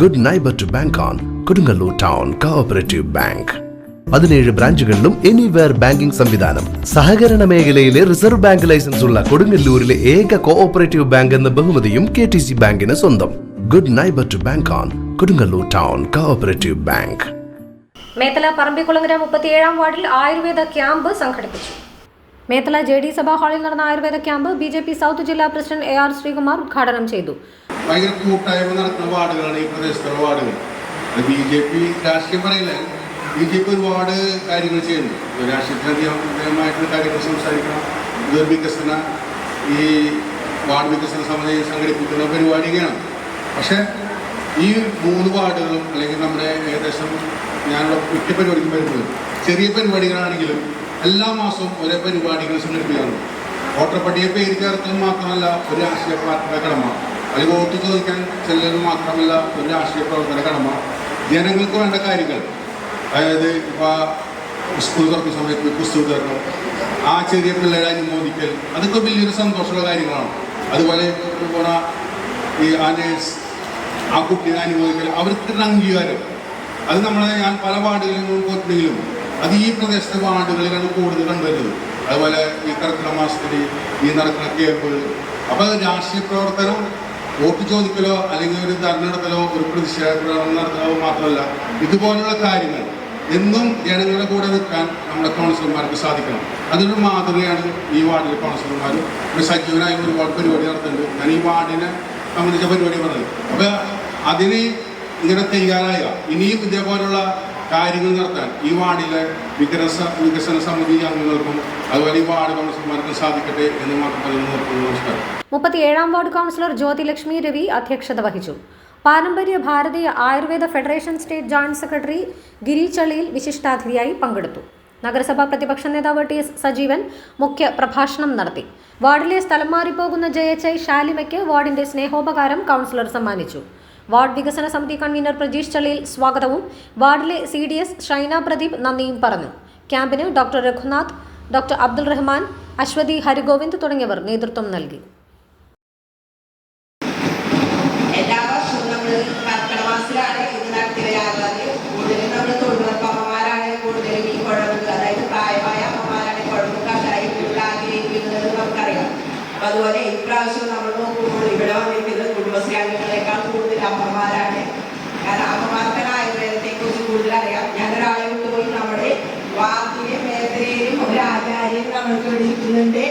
Good neighbour to bank on Kodungallur town cooperative bank പതിനേഴ് ബ്രാഞ്ചുകളിലും anywhere banking സംവിധാനം. സഹകരണ മേഖലയിലെ റിസർവ് ബാങ്ക് ലൈസൻസ് ഉള്ള കൊടുങ്ങല്ലൂരിലെ ഏക കോഓപ്പറേറ്റീവ് ബാങ്ക് എന്ന ബഹുമതിയും കെ ടി സി ബാങ്കിന് സ്വന്തം. Good neighbour to bank on Kodungallur town cooperative bank Methala Parambikulangara മുപ്പത്തിയേഴാം വാർഡിൽ ആയുർവേദ ക്യാമ്പ് സംഘടിപ്പിച്ചു. മേത്തല ജെ ഡി സഭാ ഹാളിൽ നടന്ന ayurveda camp B J P south ജില്ലാ പ്രസിഡന്റ് എ ആർ ശ്രീകുമാർ ഉദ്ഘാടനം ചെയ്തു. ഭയങ്കര കൂട്ടായ്മ നടത്തുന്ന വാർഡുകളാണ് ഈ പ്രദേശത്തുള്ള വാർഡുകൾ. ബി ജെ പി രാഷ്ട്രീയം പറയില്ല. ബി ജെ പി ഒരുപാട് കാര്യങ്ങൾ ചെയ്യുന്നു രാഷ്ട്രീയത്തിനധികമായിട്ടുള്ള കാര്യങ്ങൾ സംസാരിക്കണം. വികസന ഈ വാർഡ് വികസന സമിതി സംഘടിപ്പിക്കുന്ന പരിപാടിയാണ് പക്ഷേ ഈ മൂന്ന് വാർഡുകളും അല്ലെങ്കിൽ നമ്മുടെ ഏകദേശം ഞാനുള്ള മിക്ക പരിപാടിക്കും വരുന്നത് ചെറിയ പരിപാടികളാണെങ്കിലും എല്ലാ മാസവും ഒരേ പരിപാടികൾ സംഘടിപ്പിക്കാറുണ്ട്. വോട്ടർ പട്ടിക പേര് ചേർത്തൽ മാത്രമല്ല ഒരു രാഷ്ട്രീയ പാർട്ടിയുടെ കടമ അല്ലെങ്കിൽ വോട്ട് ചോദിക്കാൻ ചെല്ലൽ മാത്രമല്ല ഒരു രാഷ്ട്രീയ പ്രവർത്തന കടമ. ജനങ്ങൾക്ക് വേണ്ട കാര്യങ്ങൾ. അതായത് ഇപ്പോൾ സ്കൂൾ തുറക്കുന്ന സമയത്ത് പുസ്തകം തരണം ആ ചെറിയ പിള്ളേരെ അനുമോദിക്കൽ. അതൊക്കെ വലിയൊരു സന്തോഷമുള്ള കാര്യങ്ങളാണ്. അതുപോലെ പോണ ഈ ആ നേഴ്സ് ആ കുട്ടിയെ അനുമോദിക്കൽ. അവർക്ക് അംഗീകാരം. അത് നമ്മളെ ഞാൻ പല വാർഡുകളിലും പോയിട്ടുണ്ടെങ്കിലും അത് ഈ പ്രദേശത്തെ വാർഡുകളിലാണ് കൂടുതൽ കണ്ടുവരുന്നത്. അതുപോലെ ഈ കർക്കിടക മാസത്തിൽ ഈ നടക്കുന്ന കേബിൾ. അപ്പോൾ രാഷ്ട്രീയ പ്രവർത്തനം വോട്ട് ചോദിക്കലോ അല്ലെങ്കിൽ ഒരു തെരഞ്ഞെടുപ്പിലോ ഒരു പ്രതിഷേധ പ്രകടനം നടത്തലോ മാത്രമല്ല ഇതുപോലുള്ള കാര്യങ്ങൾ എന്നും ജനങ്ങളുടെ കൂടെ നിൽക്കാൻ നമ്മുടെ കൗൺസിലർമാർക്ക് സാധിക്കണം. അതിനൊരു മാതൃകയാണ് ഈ വാർഡിലെ കൗൺസിലർമാർ ഒരു സജീവനായ ഒരുപാട് പരിപാടി നടത്തുന്നുണ്ട്. ഞാൻ ഈ വാർഡിനെ സംബന്ധിച്ച പരിപാടി പറഞ്ഞത്. അപ്പോൾ അതിന് ഇങ്ങനെ തയ്യാറായ ഇനിയും ഇതേപോലുള്ള കാര്യങ്ങൾ നടത്താൻ ഈ വാർഡിലെ വികസ വികസന സമിതി അംഗങ്ങൾക്കും അതുപോലെ ഈ വാർഡ് കൗൺസിലർമാർക്കും സാധിക്കട്ടെ എന്ന് മാത്രം പറയുന്നു നമസ്കാരം. മുപ്പത്തിയേഴാം വാർഡ് കൗൺസിലർ ജ്യോതിലക്ഷ്മി രവി അധ്യക്ഷത വഹിച്ചു. പാരമ്പര്യ ഭാരതീയ ayurveda federation state joint secretary Giri ചളിയിൽ വിശിഷ്ടാതിഥിയായി പങ്കെടുത്തു. നഗരസഭാ പ്രതിപക്ഷ നേതാവ് ടി എസ് സജീവൻ മുഖ്യ പ്രഭാഷണം നടത്തി. വാർഡിലെ സ്ഥലം മാറിപ്പോകുന്ന ജയച്ചൈ ഷാലിമയ്ക്ക് വാർഡിന്റെ സ്നേഹോപകാരം കൗൺസിലർ സമ്മാനിച്ചു. വാർഡ് വികസന സമിതി കൺവീനർ പ്രജീഷ് ചള്ളിയിൽ സ്വാഗതവും. വാർഡിലെ C D S Shaina Pradeep നന്ദിയും പറഞ്ഞു. ക്യാമ്പിന് ഡോക്ടർ രഘുനാഥ് ഡോക്ടർ അബ്ദുൾ റഹ്മാൻ അശ്വതി ഹരിഗോവിന്ദ് തുടങ്ങിയവർ നേതൃത്വം നൽകി. എല്ലാ അതുപോലെ ഇപ്രാവശ്യം നമ്മൾ നോക്കുമ്പോൾ ഇവിടെ വന്നിരിക്കുന്നത് കുടുംബശ്രീ അംഗങ്ങളെക്കാൾ അമ്മമാരാണ്. ഞാൻ അമ്മമാർക്കാണ് ആയുർവേദത്തെ കുറിച്ച് കൂടുതൽ അറിയാം ഞാനൊരാളെ പോയി. നമ്മുടെ വാർത്തയിലും മേഖലയിലും ഒരു ആചാര്യം നമ്മൾക്ക് വിളിക്കുന്നുണ്ട്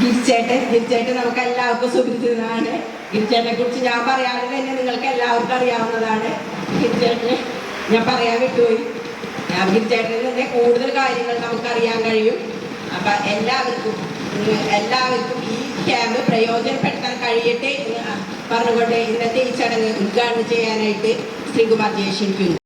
ഗിരിച്ചേട്ടൻ ഗിരിച്ചേട്ടൻ നമുക്ക് എല്ലാവർക്കും സുഹൃത്തുക്കളാണ്. ഗിരിച്ചേട്ടനെ കുറിച്ച് ഞാൻ പറയാതെ തന്നെ നിങ്ങൾക്ക് എല്ലാവർക്കും അറിയാവുന്നതാണ്. ഗിരിച്ചേട്ടനെ ഞാൻ പറയാൻ വിട്ടുപോയി. ഞാൻ ഗിരിച്ചേട്ടനിൽ തന്നെ കൂടുതൽ കാര്യങ്ങൾ നമുക്ക് അറിയാൻ കഴിയും. അപ്പൊ എല്ലാവർക്കും എല്ലാവർക്കും ഈ ക്യാമ്പ് പ്രയോജനപ്പെടുത്താൻ കഴിയട്ടെ പറഞ്ഞുകൊണ്ട് ഇന്നത്തെ ഈ ചടങ്ങ് ഉദ്ഘാടനം ചെയ്യാനായിട്ട് ശ്രീകുമാർ ജയശിരിക്കുന്നു